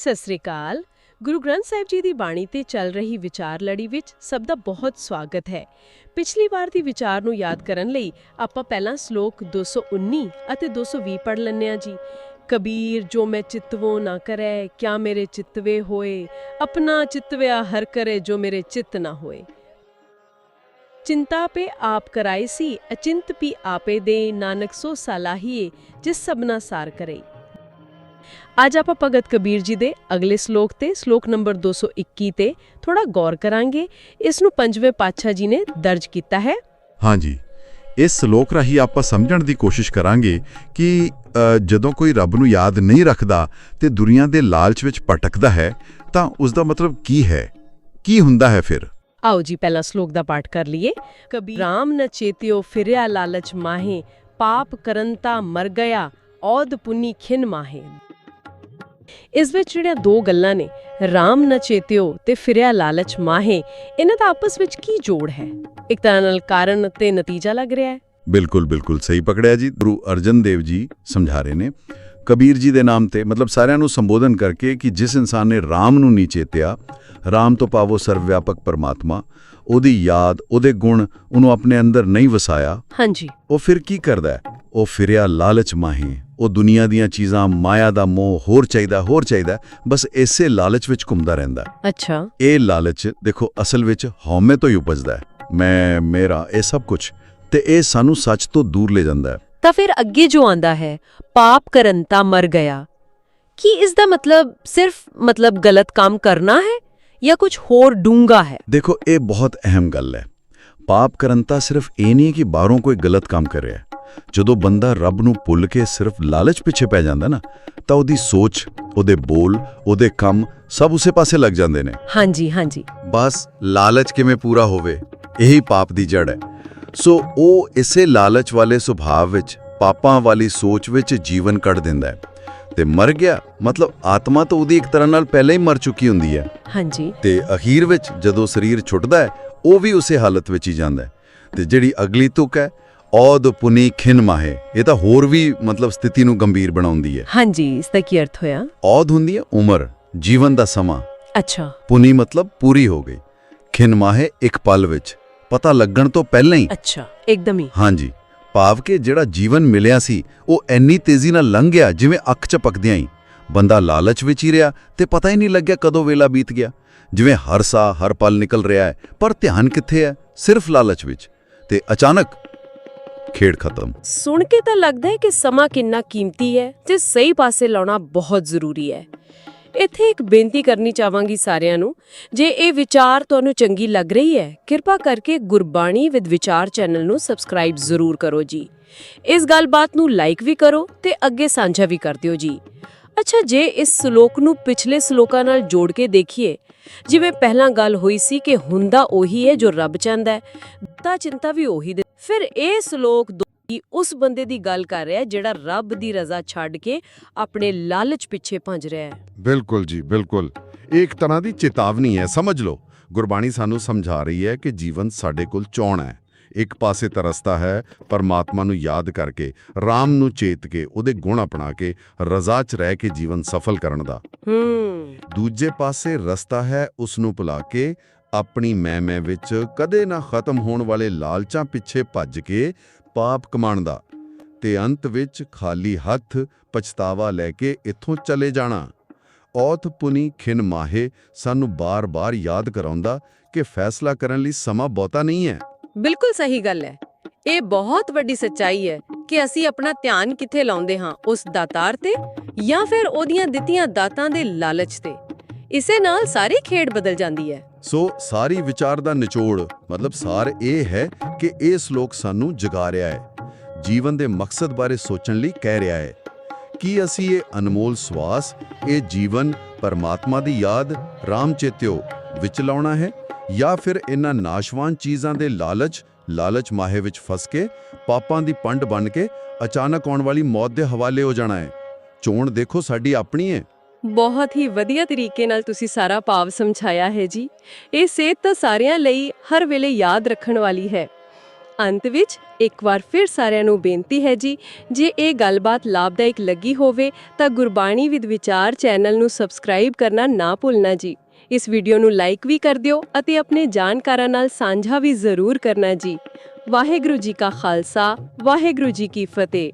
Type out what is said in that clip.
ਸਤਿ ਸ੍ਰੀ ਅਕਾਲ। ਗੁਰੂ ਗ੍ਰੰਥ ਸਾਹਿਬ ਜੀ ਦੀ ਬਾਣੀ ਤੇ ਚੱਲ ਰਹੀ ਵਿਚਾਰ ਲੜੀ ਵਿੱਚ ਸਭ ਦਾ ਬਹੁਤ ਸਵਾਗਤ ਹੈ। ਪਿਛਲੀ ਵਾਰ ਦੀ ਵਿਚਾਰ ਨੂੰ ਯਾਦ ਕਰਨ ਲਈ ਆਪਾਂ ਪਹਿਲਾਂ ਸ਼ਲੋਕ 219 ਅਤੇ 220 ਪੜ੍ਹ ਲੈਂਦੇ ਹਾਂ ਜੀ। ਕਬੀਰ, ਜੋ ਮੈਂ ਚਿਤਵੋ ਨਾ ਕਰੈ, ਕਿਆ ਮੇਰੇ ਚਿਤਵੇ ਹੋਏ? ਆਪਣਾ ਚਿਤਵਿਆ ਹਰ ਕਰੇ, ਜੋ ਮੇਰੇ ਚਿਤ ਨਾ ਹੋਏ। ਚਿੰਤਾ ਪੇ ਆਪ ਕਰਾਈ ਸੀ, ਅਚਿੰਤ ਪੀ ਆਪੇ ਦੇ, ਨਾਨਕ ਸੋ ਸਲਾਹੀਏ, ਜਿਸ ਸਭਨਾ ਸਾਰ ਕਰੇ। ਅੱਜ ਆਪਾਂ ਭਗਤ ਕਬੀਰ ਜੀ ਦੇ ਅਗਲੇ ਸ਼ਲੋਕ ਤੇ ਸ਼ਲੋਕ ਨੰਬਰ 221 ਤੇ ਥੋੜਾ ਗੌਰ ਕਰਾਂਗੇ। ਇਸ ਨੂੰ ਪੰਜਵੇਂ ਪਾਤਸ਼ਾਹ ਜੀ ਨੇ ਦਰਜ ਕੀਤਾ ਹੈ। ਹਾਂਜੀ ਇਸ ਸ਼ਲੋਕ ਰਾਹੀਂ ਆਪਾਂ ਸਮਝਣ ਦੀ ਕੋਸ਼ਿਸ਼ ਕਰਾਂਗੇ ਕਿ ਜਦੋਂ ਕੋਈ ਰੱਬ ਨੂੰ ਯਾਦ ਨਹੀਂ ਰੱਖਦਾ ਤੇ ਦੁਨੀਆ ਦੇ ਲਾਲਚ ਵਿੱਚ ਭਟਕਦਾ ਹੈ ਤਾਂ ਉਸ ਦਾ ਮਤਲਬ ਕੀ ਹੈ? ਕੀ ਹੁੰਦਾ ਹੈ ਫਿਰ? ਆਓ ਜੀ ਪਹਿਲਾ ਸ਼ਲੋਕ ਦਾ ਪਾਠ ਕਰ ਲਈਏ। ਕਬੀਰ ਰਾਮ ਨ ਚੇਤਿਓ ਫਿਰਿਆ ਲਾਲਚ ਮਾਹੇ ਪਾਪ ਕਰੰਤਾ ਮਰ ਗਿਆ ਔਦ ਪੁੰਨੀ ਖਿਨ ਮਾਹੇ। ਇਸ ਵਿੱਚ ਜਿਹੜੀਆਂ ਦੋ ਗੱਲਾਂ ਨੇ ਰਾਮ ਨ ਚੇਤਿਓ ਤੇ ਫਿਰਿਆ ਲਾਲਚ ਮਾਹੇ ਇਹਨਾਂ ਦਾ ਆਪਸ ਵਿੱਚ ਕੀ ਜੋੜ ਹੈ? ਇੱਕ ਤਰ੍ਹਾਂ ਨਾਲ ਕਾਰਨ ਤੇ ਨਤੀਜਾ ਲੱਗ ਰਿਹਾ ਹੈ? ਬਿਲਕੁਲ ਬਿਲਕੁਲ ਸਹੀ ਪਕੜਿਆ ਜੀ। ਗੁਰੂ ਅਰਜਨ ਦੇਵ ਜੀ ਸਮਝਾ ਰਹੇ ਨੇ। ਕਬੀਰ ਜੀ ਦੇ ਨਾਮ ਤੇ ਮਤਲਬ ਸਾਰਿਆਂ ਨੂੰ ਸੰਬੋਧਨ ਕਰਕੇ ਕਿ ਜਿਸ ਇਨਸਾਨ ਨੇ RAM ਨੂੰ ਨਹੀਂ ਚੇਤਿਆ RAM ਤੋਂ ਪਾਵੋ ਸਰਵ ਵਿਆਪਕ ਪਰਮਾਤਮਾ ਉਹਦੀ ਯਾਦ ਉਹਦੇ ਗੁਣ ਉਹਨੂੰ ਆਪਣੇ ਅੰਦਰ ਨਹੀਂ ਵਸਾਇਆ ਹਾਂਜੀ। ਉਹ ਫਿਰ ਕੀ ਕਰਦਾ ਉਹ ਫਿਰਿਆ ਲਾਲਚ ਮਾਹੇ। ਉਹ ਦੁਨੀਆ ਦੀਆਂ ਚੀਜ਼ਾਂ ਮਾਇਆ ਦਾ ਮੋਹ ਹੋਰ ਚਾਹੀਦਾ ਹੋਰ ਚਾਹੀਦਾ ਬਸ ਇਸੇ ਲਾਲਚ ਵਿੱਚ ਘੁੰਮਦਾ ਰਹਿੰਦਾ। ਅੱਛਾ। ਇਹ ਲਾਲਚ ਦੇਖੋ ਅਸਲ ਵਿੱਚ ਹਉਮੈ ਤੋਂ ਹੀ ਉਪਜਦਾ ਹੈ। ਮੈਂ ਮੇਰਾ ਇਹ ਸਭ ਕੁਝ ਤੇ ਇਹ ਸਾਨੂੰ ਸੱਚ ਤੋਂ ਦੂਰ ਲੈ ਜਾਂਦਾ ਹੈ। ਤਾਂ ਫਿਰ ਅੱਗੇ ਜੋ ਆਂਦਾ ਹੈ ਪਾਪ ਕਰਨ ਤਾਂ ਮਰ ਗਿਆ। ਕੀ ਇਸ ਦਾ ਮਤਲਬ ਸਿਰਫ ਮਤਲਬ ਗਲਤ ਕੰਮ ਕਰਨਾ ਹੈ ਜਾਂ ਕੁਝ ਹੋਰ ਡੂੰਗਾ ਹੈ? ਦੇਖੋ ਇਹ ਬਹੁਤ ਅਹਿਮ ਗੱਲ ਹੈ। ਪਾਪ ਕਰਨ ਤਾਂ ਸਿਰਫ ਇਹ ਨਹੀਂ ਕਿ ਬਾਹਰੋਂ ਕੋਈ ਗਲਤ ਕੰਮ ਕਰ ਰਿਹਾ ਹੈ। ਜਦੋਂ ਬੰਦਾ ਰੱਬ ਨੂੰ ਭੁੱਲ ਕੇ ਸਿਰਫ ਲਾਲਚ ਪਿੱਛੇ ਪੈ ਜਾਂਦਾ ਨਾ ਤਾਂ ਉਹਦੀ ਸੋਚ ਉਹਦੇ ਬੋਲ ਉਹਦੇ ਕੰਮ ਸਭ ਉਸੇ ਪਾਸੇ ਲੱਗ ਜਾਂਦੇ ਨੇ। ਹਾਂਜੀ ਹਾਂਜੀ। ਬਸ ਲਾਲਚ ਕਿਵੇਂ ਪੂਰਾ ਹੋਵੇ ਇਹੀ ਪਾਪ ਦੀ ਜੜ ਹੈ। ਸੋ ਉਹ ਇਸੇ ਲਾਲਚ ਵਾਲੇ ਸੁਭਾਅ ਵਿੱਚ ਪਾਪਾਂ ਵਾਲੀ ਸੋਚ ਵਿੱਚ ਜੀਵਨ ਕੱਢ ਦਿੰਦਾ ਹੈ। ਤੇ ਮਰ ਗਿਆ ਮਤਲਬ ਆਤਮਾ ਤਾਂ ਉਹਦੀ ਇੱਕ ਤਰ੍ਹਾਂ ਨਾਲ ਪਹਿਲਾਂ ਹੀ ਮਰ ਚੁੱਕੀ ਹੁੰਦੀ ਹੈ। ਹਾਂਜੀ। ਤੇ ਅਖੀਰ ਵਿੱਚ ਜਦੋਂ ਸਰੀਰ ਛੁੱਟਦਾ ਹੈ ਉਹ ਵੀ ਉਸੇ ਹਾਲਤ ਵਿੱਚ ਹੀ ਜਾਂਦਾ ਹੈ। ਤੇ ਜਿਹੜੀ ਅਗਲੀ ਤੁਕ ਹੈ ਔਦ ਪੁਨੀ ਖਿਨ ਮਾਹੇ। ਇਹ ਤਾਂ ਹੋਰ ਵੀ ਮਤਲਬ ਸਥਿਤੀ ਨੂੰ ਗੰਭੀਰ ਬਣਾਉਂਦੀ ਹੈ। ਹਾਂਜੀ ਇਸ ਦਾ ਕੀ ਅਰਥ ਹੋਇਆ? ਔਦ ਹੁੰਦੀ ਹੈ ਉਮਰ ਜੀਵਨ ਦਾ ਸਮਾਂ। ਅੱਛਾ। ਪੁਨੀ ਮਤਲਬ ਪੂਰੀ ਹੋ ਗਈ। ਖਿਨ ਮਾਹੇ ਇੱਕ ਪਲ ਵਿੱਚ। ਪਤਾ ਲੱਗਣ ਤੋਂ ਪਹਿਲਾਂ ਹੀ। ਅੱਛਾ ਇੱਕਦਮ ਹੀ। ਹਾਂਜੀ। ਭਾਵ ਕਿ ਜਿਹੜਾ ਜੀਵਨ ਮਿਲਿਆ ਸੀ ਉਹ ਇੰਨੀ ਤੇਜ਼ੀ ਨਾਲ ਲੰਘ ਗਿਆ ਜਿਵੇਂ ਅੱਖ ਝਪਕਦਿਆਂ ਹੀ। ਬੰਦਾ ਲਾਲਚ ਵਿੱਚ ਹੀ ਰਿਹਾ ਤੇ ਪਤਾ ਹੀ ਨਹੀਂ ਲੱਗਿਆ ਕਦੋਂ ਵੇਲਾ ਬੀਤ ਗਿਆ। ਜਿਵੇਂ ਹਰ ਸਾਹ ਹਰ ਪਲ ਨਿਕਲ ਰਿਹਾ ਹੈ ਪਰ ਧਿਆਨ ਕਿੱਥੇ ਹੈ? ਸਿਰਫ ਲਾਲਚ ਵਿੱਚ। ਤੇ ਅਚਾਨਕ ਖੇਡ ਖਤਮ। ਸੁਣ ਕੇ ਤਾਂ ਲੱਗਦਾ ਹੈ ਕਿ ਸਮਾਂ ਕਿੰਨਾ ਕੀਮਤੀ ਹੈ ਤੇ ਸਹੀ ਪਾਸੇ ਲਾਉਣਾ ਬਹੁਤ ਜ਼ਰੂਰੀ ਹੈ। ਇੱਥੇ ਇੱਕ ਬੇਨਤੀ ਕਰਨੀ ਚਾਹਾਂਗੀ ਸਾਰਿਆਂ ਨੂੰ, ਜੇ ਇਹ ਵਿਚਾਰ ਤੁਹਾਨੂੰ ਚੰਗੀ ਲੱਗ ਰਹੀ ਹੈ, ਕਿਰਪਾ ਕਰਕੇ ਗੁਰਬਾਣੀ ਵਿਦ ਵਿਚਾਰ ਚੈਨਲ ਨੂੰ ਸਬਸਕ੍ਰਾਈਬ ਜ਼ਰੂਰ ਕਰੋ ਜੀ। ਇਸ ਗੱਲਬਾਤ ਨੂੰ ਲਾਈਕ ਵੀ ਕਰੋ ਤੇ ਅੱਗੇ ਸਾਂਝਾ ਵੀ ਕਰ ਦਿਓ ਜੀ। ਅੱਛਾ, ਜੇ ਇਸ ਸ਼ਲੋਕ ਨੂੰ ਪਿਛਲੇ ਸ਼ਲੋਕਾਂ ਨਾਲ ਜੋੜ ਕੇ ਦੇਖੀਏ, ਜਿਵੇਂ ਪਹਿਲਾਂ ਗੱਲ ਹੋਈ ਸੀ ਕਿ ਹੁੰਦਾ ਉਹੀ ਹੈ ਜੋ ਰੱਬ ਚਾਹੁੰਦਾ ਹੈ, ਤਾਂ ਚਿੰਤਾ ਵੀ ਉਹੀ ਦੇ ਫਿਰ ਇਹ ਸ਼ਲੋਕ ਦੋ ਉਸ ਬੰਦੇ ਦੀ ਗੱਲ ਕਰ ਰਿਹਾ ਜਿਹੜਾ ਰੱਬ ਦੀ ਰਜ਼ਾ ਛੱਡ ਕੇ ਆਪਣੇ ਲਾਲਚ ਪਿੱਛੇ ਭੱਜ ਰਿਹਾ ਹੈ। ਬਿਲਕੁਲ ਜੀ ਬਿਲਕੁਲ। ਇੱਕ ਤਰ੍ਹਾਂ ਦੀ ਚੇਤਾਵਨੀ ਹੈ ਸਮਝ ਲਓ। ਗੁਰਬਾਣੀ ਸਾਨੂੰ ਸਮਝਾ ਰਹੀ ਹੈ ਕਿ ਜੀਵਨ ਸਾਡੇ ਕੋਲ ਚੋਣ ਹੈ। ਇੱਕ ਪਾਸੇ ਤਰਸਤਾ ਹੈ ਪਰਮਾਤਮਾ ਨੂੰ ਯਾਦ ਕਰਕੇ RAM ਨੂੰ ਚੇਤ ਕੇ ਉਹਦੇ ਗੁਣ ਅਪਣਾ ਕੇ ਰਜ਼ਾ 'ਚ ਰਹਿ ਕੇ ਜੀਵਨ ਸਫਲ ਕਰਨ ਦਾ। ਹੂੰ। ਦੂਜੇ ਪਾਸੇ ਰਸਤਾ ਹੈ ਉਸ ਨੂੰ ਭੁਲਾ ਕੇ ਆਪਣੀ ਮੈਂ ਮੈਂ ਵਿੱਚ ਕਦੇ ਨਾ ਖਤਮ ਹੋਣ ਵਾਲੇ ਲਾਲਚਾਂ ਪਿੱਛੇ ਭੱਜ ਕੇ ਪਾਪ ਕਮਾਉਣ ਦਾ ਤੇ ਅੰਤ ਵਿੱਚ ਖਾਲੀ ਹੱਥ ਪਛਤਾਵਾ ਲੈ ਕੇ ਇੱਥੋਂ ਚਲੇ ਜਾਣਾ। ਔਤ ਪੁਨੀ ਖਿਨ ਮਾਹੇ ਸਾਨੂੰ ਬਾਰ-ਬਾਰ ਯਾਦ ਕਰਾਉਂਦਾ ਕਿ ਫੈਸਲਾ ਕਰਨ ਲਈ ਸਮਾਂ ਬਹੁਤਾ ਨਹੀਂ ਹੈ। ਬਿਲਕੁਲ ਸਹੀ ਗੱਲ ਹੈ। ਇਹ ਬਹੁਤ ਵੱਡੀ ਸੱਚਾਈ ਹੈ ਕਿ ਅਸੀਂ ਆਪਣਾ ਧਿਆਨ ਕਿੱਥੇ ਲਾਉਂਦੇ ਹਾਂ, ਉਸ ਦਾਤਾਰ ਤੇ ਜਾਂ ਫਿਰ ਉਹਦੀਆਂ ਦਿੱਤੀਆਂ ਦਾਤਾਂ ਦੇ ਲਾਲਚ ਤੇ। ਇਸੇ ਨਾਲ ਸਾਰੀ ਖੇਡ ਬਦਲ ਜਾਂਦੀ ਹੈ। ਸੋ ਸਾਰੀ ਵਿਚਾਰ ਦਾ ਨਿਚੋੜ, ਮਤਲਬ ਸਾਰ ਇਹ ਹੈ ਕਿ ਇਹ ਸ਼ਲੋਕ ਸਾਨੂੰ ਜਗਾ ਰਿਹਾ ਹੈ। ਜੀਵਨ ਦੇ ਮਕਸਦ ਬਾਰੇ ਸੋਚਣ ਲਈ ਕਹਿ ਰਿਹਾ ਹੈ। ਕੀ ਅਸੀਂ ਇਹ ਅਨਮੋਲ ਸਵਾਸ, ਇਹ ਜੀਵਨ ਪਰਮਾਤਮਾ ਦੀ ਯਾਦ ਰਾਮ ਚੇਤਿਓ ਵਿੱਚ ਲਾਉਣਾ ਹੈ ਜਾਂ ਫਿਰ ਇਹਨਾਂ ਨਾਸ਼ਵਾਨ ਚੀਜ਼ਾਂ ਦੇ ਲਾਲਚ ਲਾਲਚ ਮਾਹੇ ਵਿੱਚ ਫਸ ਕੇ, ਪਾਪਾਂ ਦੀ ਪੰਡ ਬਣ ਕੇ ਅਚਾਨਕ ਆਉਣ ਵਾਲੀ ਮੌਤ ਦੇ ਹਵਾਲੇ ਹੋ ਜਾਣਾ ਹੈ? ਚੋਣ ਦੇਖੋ ਸਾਡੀ ਆਪਣੀ ਹੈ। ਬਹੁਤ ਹੀ ਵਧੀਆ ਤਰੀਕੇ ਨਾਲ ਤੁਸੀਂ ਸਾਰਾ ਭਾਵ ਸਮਝਾਇਆ ਹੈ ਜੀ। ਇਹ ਸੇਧ ਤਾਂ ਸਾਰਿਆਂ ਲਈ ਹਰ ਵੇਲੇ ਯਾਦ ਰੱਖਣ ਵਾਲੀ ਹੈ। ਅੰਤ ਵਿੱਚ ਇੱਕ ਵਾਰ ਫਿਰ ਸਾਰਿਆਂ ਨੂੰ ਬੇਨਤੀ ਹੈ ਜੀ, ਜੇ ਇਹ ਗੱਲਬਾਤ ਲਾਭਦਾਇਕ ਲੱਗੀ ਹੋਵੇ ਤਾਂ ਗੁਰਬਾਣੀ ਵਿਦ ਵਿਚਾਰ ਚੈਨਲ ਨੂੰ ਸਬਸਕ੍ਰਾਈਬ ਕਰਨਾ ਨਾ ਭੁੱਲਣਾ ਜੀ। ਇਸ ਵੀਡੀਓ ਨੂੰ ਲਾਈਕ ਵੀ ਕਰ ਦਿਓ ਅਤੇ ਆਪਣੇ ਜਾਣਕਾਰਾਂ ਨਾਲ ਸਾਂਝਾ ਵੀ ਜ਼ਰੂਰ ਕਰਨਾ ਜੀ। ਵਾਹਿਗੁਰੂ ਜੀ ਕਾ ਖਾਲਸਾ, ਵਾਹਿਗੁਰੂ ਜੀ ਕੀ ਫਤਿਹ।